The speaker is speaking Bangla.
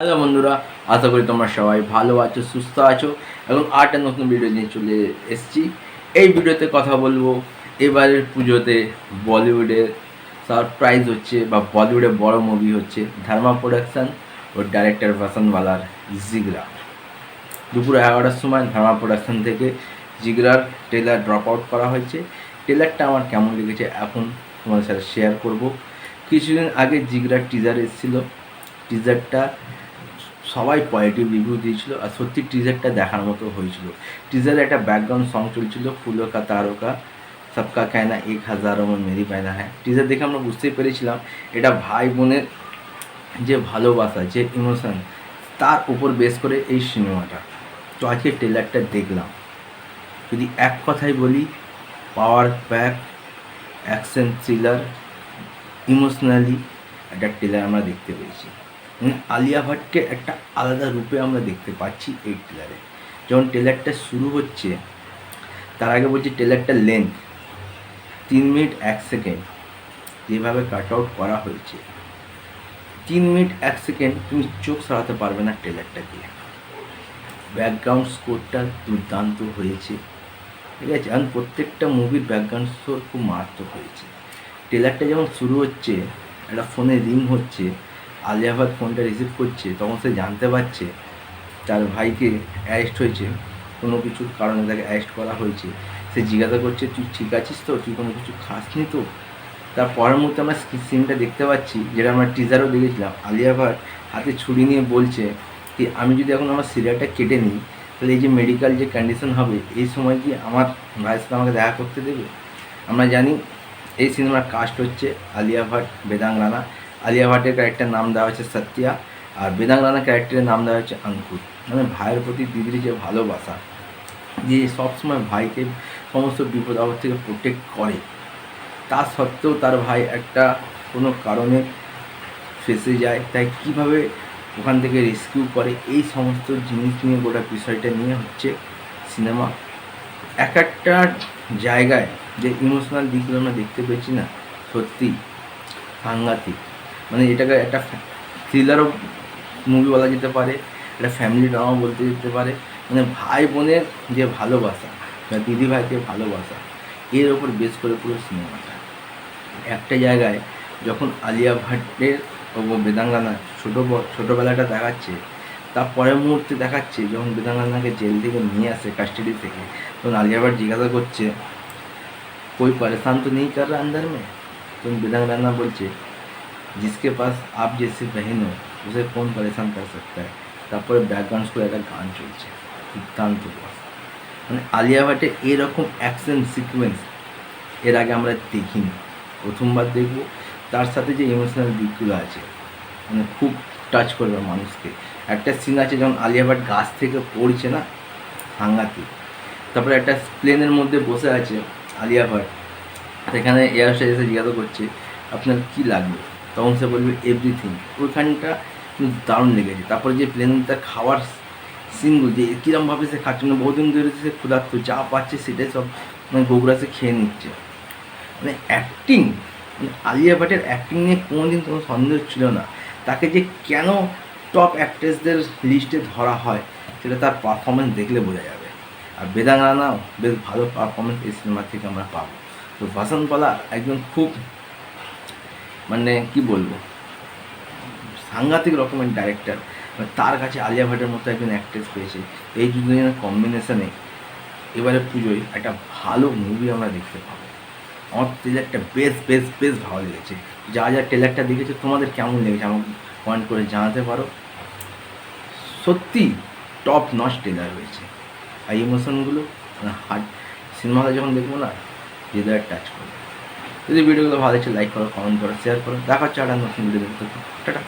হ্যালো বন্ধুরা, আশা করি তোমরা সবাই ভালো আছো, সুস্থ আছো এবং আরেকটা নতুন ভিডিও নিয়ে চলে এসেছি। এই ভিডিওতে কথা বলব, এবারের পুজোতে বলিউডের সারপ্রাইজ হচ্ছে বা বলিউডে বড় মুভি হচ্ছে ধর্মা প্রোডাকশন ও ডাইরেক্টর ভাসানওয়ালার জিগরা। দুপুর এগারোটার সময় ধর্মা প্রোডাকশন থেকে জিগরার ট্রেলার ড্রপ আউট করা হয়েছে। ট্রেলারটা আমার কেমন লেগেছে এখন তোমাদের সাথে শেয়ার করব। কিছুদিন আগে জিগরার টিজার এসেছিল। টিজারটা সবাই পজিটিভ রিভিউ দিয়েছিল আর সত্যি টিজারটা দেখার মতো হয়েছিল। টিজারে একটা ব্যাকগ্রাউন্ড সং চলছিল ফুলো কা তারকা, সবকা কেনা এক হাজার আমার মেরি পায়না হ্যাঁ টিজার দেখে আমরা বুঝতেই পেরেছিলাম, এটা ভাই বোনের যে ভালোবাসা, যে ইমোশন তার উপর বেস করে এই সিনেমাটা তো আজকে ট্রেলারটা দেখলাম। যদি এক কথাই বলি power pack action thriller emotionally একটা ট্রেলার আমরা দেখতে পেয়েছি। আলিয়া ভাটকে একটা আলাদা রূপে আমরা দেখতে পাচ্ছি এই ট্রেলারে যখন ট্রেলারটা শুরু হচ্ছে, তার আগে বলছি ট্রেলারটা লেন্থ তিন মিনিট এক সেকেন্ড যেভাবে কাট আউট করা হয়েছে। তিন মিনিট এক সেকেন্ড তুমি চোখ সরাতে পারবে না ট্রেলারটা দিয়ে ব্যাকগ্রাউন্ড স্কোরটা দুর্দান্ত হয়েছে। ঠিক আছে? এবং প্রত্যেকটা মুভির ব্যাকগ্রাউন্ড স্কোর খুব মারাত্মক হয়েছে। ট্রেলারটা যখন শুরু হচ্ছে, একটা ফোনে রিং হচ্ছে আলিয়া ভাট ফোনটা রিসিভ করছে, তখন সে জানতে পারছে তার ভাইকে অ্যারেস্ট হয়েছে, কোনো কিছুর কারণে তাকে অ্যারেস্ট করা হয়েছে। সে জিজ্ঞাসা করছে, তুই ঠিক আছিস তো? তুই কোনো কিছু খাসনি তো? তার পরের মুহূর্তে আমরা সিনটা দেখতে পাচ্ছি, যেটা আমরা টিজারও দেখেছিলাম। আলিয়া ভাট হাতে ছুরি নিয়ে বলছে কি, আমি যদি এখন আমার সিরিয়ালটা কেটে নিই, তাহলে এই যে মেডিকেল যে কন্ডিশন হবে, এই সময় কি আমার ভাইয়ের সাথে আমাকে দেখা করতে দেবে? আমরা জানি এই সিনেমার কাস্ট হচ্ছে আলিয়া ভাট বেদাং রানা। আলিয়া ভাটের ক্যারেক্টার নাম দেওয়া হচ্ছে সত্যা আর বেদাং রানা ক্যারেক্টারের নাম দেওয়া হচ্ছে অঙ্কুর। মানে ভাইয়ের প্রতি দিদির যে ভালোবাসা, যে সবসময় ভাইকে সমস্ত বিপদ আপদ থেকে প্রোটেক্ট করে, তা সত্ত্বেও তার ভাই একটা কোনো কারণে ফেসে যায়। তাই কীভাবে ওখান থেকে রেস্কিউ করে, এই সমস্ত জিনিস নিয়ে গোটা বিষয়টা নিয়ে হচ্ছে সিনেমা এক একটা জায়গায় যে ইমোশনাল দিকগুলো আমরা দেখতে পেয়েছি না, সত্যি সাংঘাতিক। মানে এটাকে একটা থ্রিলারও মুভি বলা যেতে পারে, একটা ফ্যামিলি ড্রামা বলতে যেতে পারে। মানে ভাই বোনের যে ভালোবাসা বা দিদি ভাইকে ভালোবাসা, এর ওপর বেস করে পুরো সিনেমাটা। একটা জায়গায় যখন আলিয়া ভাটের বেদাঙ্গানা ছোটো ছোটোবেলাটা দেখাচ্ছে, তার পরের মুহূর্তে দেখাচ্ছে যখন বেদাঙ্গানাকে জেল থেকে নিয়ে আসে কাস্টাডি থেকে, তখন আলিয়া ভাট জিজ্ঞাসা করছে, কই পরেশান তো নেই कर আন্দার মেয়ে তখন বেদাঙ্গানা বলছে जिसके पास आप जैसी बहन हो उसे कौन परेशान कर सकता है তারপরে ব্যাকগ্রাউন্ড স্কোর একটা গান চলছে দুর্দান্ত বস মানে আলিয়া ভাটে এরকম অ্যাকশন সিকোয়েন্স এর আগে আমরা দেখিনি প্রথমবার দেখব তার সাথে যে ইমোশনাল দিকগুলো আছে মানে খুব টাচ করবে মানুষকে একটা সিন আছে যখন আলিয়া ভাট গাছ থেকে পড়ছে না সাংঘাতিক তারপরে একটা প্লেনের মধ্যে বসে আছে আলিয়া ভাট সেখানে এয়ার হোস্টেস এসে জিজ্ঞাসা করছে আপনার কী লাগবে তখন সে বলবে এভরিথিং ওইখানটা কিন্তু দারুণ লেগেছে। তারপরে যে প্লেনটা খাওয়ার সিনগুলো যে কীরমভাবে সে খাচ্ছে মানে বহুদিন ধরে সে ক্ষুধার্ত, যা পাচ্ছে সেটাই সব মানে গোগ্রাসে খেয়ে নিচ্ছে। মানে অ্যাক্টিং মানে আলিয়া ভাটের অ্যাক্টিং নিয়ে কোনোদিন কোনো সন্দেহ ছিল না। তাকে যে কেন টপ অ্যাক্ট্রেসদের লিস্টে ধরা হয়, সেটা তার পারফরমেন্স দেখলে বোঝা যাবে। আর বেদাং রানাও বেশ ভালো পারফরমেন্স এই সিনেমা থেকে আমরা পাবো। তো বাসন্তপালা একজন খুব মানে কি বলব? সাংঘাতিক রকমের ডাইরেক্টর মানে তার কাছে আলিয়া ভাটের মতো একজন অ্যাক্ট্রেস পেয়েছে। এই দুজনের কম্বিনেশনে এবারে পুজোয় একটা ভালো মুভি আমরা দেখতে পাবো। আমার ট্রেলারটা বেশ বেশ বেশ ভালো লেগেছে। যা যা ট্রেলারটা দেখেছে, তোমাদের কেমন লেগেছে আমাকে কমেন্ট করে জানাতে পারো। সত্যি টপ নচ ট্রেলার হয়েছে। আর ইমোশনগুলো হার্ট সিনেমাটা যখন দেখব না হৃদয়ের টাচ করবে। যদি ভিডিওগুলো ভালো লাগছে লাইক করো কমেন্ট করো শেয়ার করো। দেখা হচ্ছে নতুন ভিডিও দেখতে টাটা।